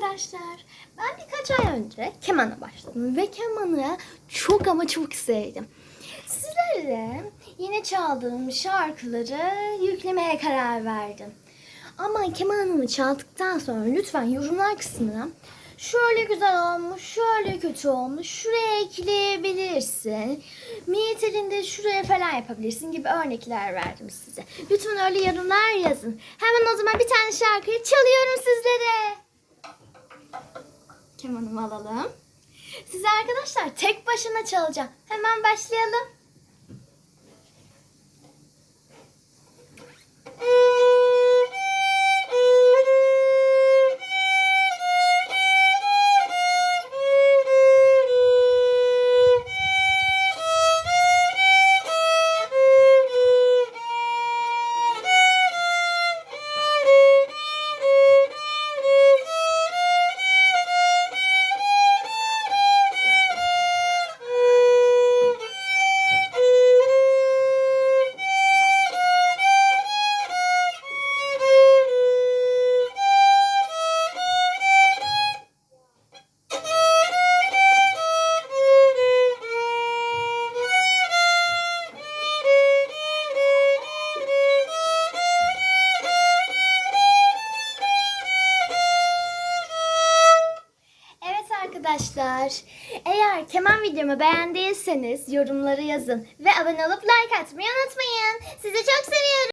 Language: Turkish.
arkadaşlar. Ben birkaç ay önce kemana başladım ve kemanı çok ama çok sevdim. Sizlere yeni çaldığım şarkıları yüklemeye karar verdim. Ama kemanımı çaldıktan sonra lütfen yorumlar kısmına şöyle güzel olmuş, şöyle kötü olmuş, şuraya ekleyebilirsin. Mi telinde şuraya falan yapabilirsin gibi örnekler verdim size. Lütfen öyle yorumlar yazın. Hemen o zaman bir tane şarkıyı çalıyorum sizlere. Kemanımı alalım. Size arkadaşlar tek başına çalacağım. Hemen başlayalım. Arkadaşlar, eğer keman videomu beğendiyseniz yorumları yazın ve abone olup like atmayı unutmayın. Sizi çok seviyorum.